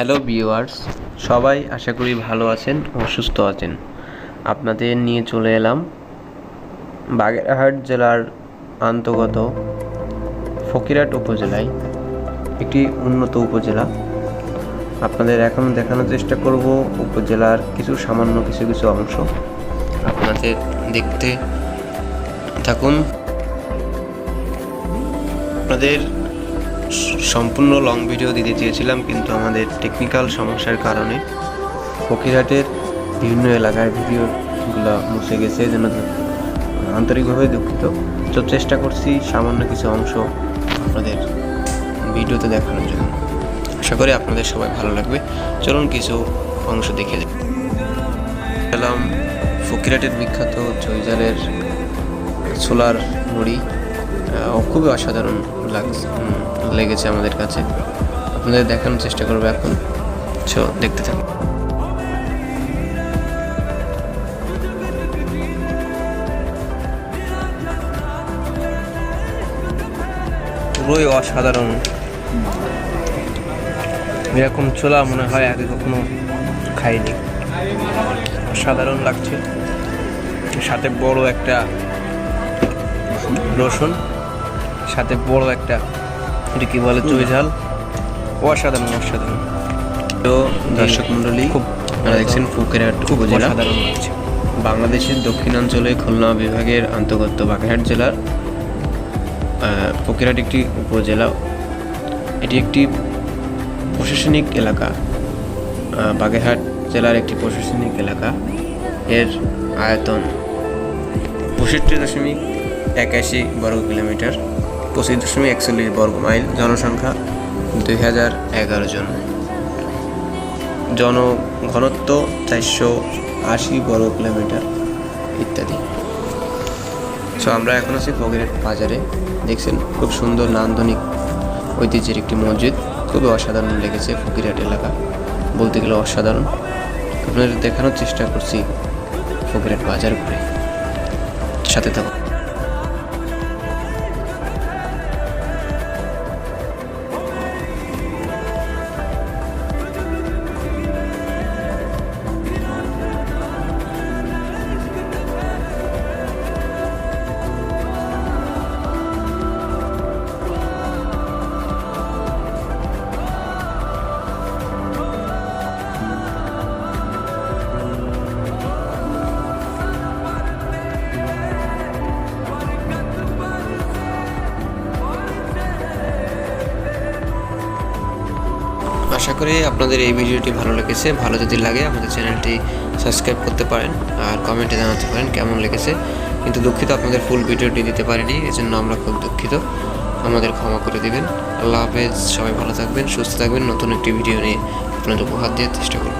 Hello viewers সবাই আশা করি ভালো আছেন ও সুস্থ আছেন। আপনাদের নিয়ে চলে এলাম বাগেরহাট জেলার অন্তর্গত ফকিরহাট উপজেলায়, একটি উন্নত উপজেলা। আপনাদের এখন দেখানোর চেষ্টা করব উপজেলার কিছু সামান্য কিছু কিছু অংশ। আপনাদের দেখতে থাকুন। আপনাদের সম্পূর্ণ লং ভিডিও দিতে চেয়েছিলাম, কিন্তু আমাদের টেকনিক্যাল সমস্যার কারণে ফকিরহাটের বিভিন্ন এলাকার ভিডিওগুলো মুছে গেছে, যেন আন্তরিকভাবে দুঃখিত। তো চেষ্টা করছি সামান্য কিছু অংশ আপনাদের ভিডিওতে দেখানোর জন্য। আশা করি আপনাদের সবাই ভালো লাগবে। চলুন কিছু অংশ দেখে যাই। এলাম ফকিরহাটের বিখ্যাত চৈজালের সোলার মুড়ি। খুবই অসাধারণ লাগছে। লেগেছে আমাদের কাছে। আপনাদের দেখানোর চেষ্টা করব এখন। সো দেখতে থাকুন। পুরোই অসাধারণ। এরকম ছোলা মনে হয় আগে কখনো খাইনি। অসাধারণ লাগছে। সাথে বড় একটা রসুন, সাথে বড় একটা এটা কি বলে চুই ঝাল? অসাধারণ অসাধারণ। তো দর্শক মণ্ডলী খুব দেখছেন ফুকেরহাট উপজেলা। অসাধারণ লাগছে। বাংলাদেশের দক্ষিণাঞ্চলে খুলনা বিভাগের অন্তর্গত বাগেরহাট জেলার ফকিরহাট একটি উপজেলা। এটি একটি প্রশাসনিক এলাকা। বাগেরহাট জেলার একটি প্রশাসনিক এলাকা। এর আয়তন পঁয়ষট্টি দশমিক একাশি বর্গ কিলোমিটার। পঁচিশ দশমিক একচল্লিশ বর্গ মাইল জনসংখ্যা দুই হাজার এগারো জন। জনঘনত্ব চারশো আশি বর্গ কিলোমিটার ইত্যাদি। সো আমরা এখন আছি ফকিরহাট বাজারে। দেখছেন, খুব সুন্দর নান্দনিক ঐতিহ্যের একটি মসজিদ। খুবই অসাধারণ লেগেছে ফকিরহাট এলাকা। বলতে গেলে অসাধারণ। আপনাদের দেখানোর চেষ্টা করছি ফকিরহাট বাজার ঘুরে। সাথে থাকুন। আশা করি আপনাদের এই ভিডিওটি ভালো লেগেছে। ভালো যদি লাগে আমাদের চ্যানেলটি সাবস্ক্রাইব করতে পারেন আর কমেন্টে জানাতে পারেন কেমন লেগেছে। কিন্তু দুঃখিত আপনাদের ফুল ভিডিওটি দিতে পারিনি, এজন্য আমরা খুব দুঃখিত। আমাদের ক্ষমা করে দিবেন। আল্লাহ হাফেজ, সবাই ভালো থাকবেন, সুস্থ থাকবেন। নতুন একটি ভিডিও নিয়ে আপনাদের উপহার দেওয়ার চেষ্টা করব।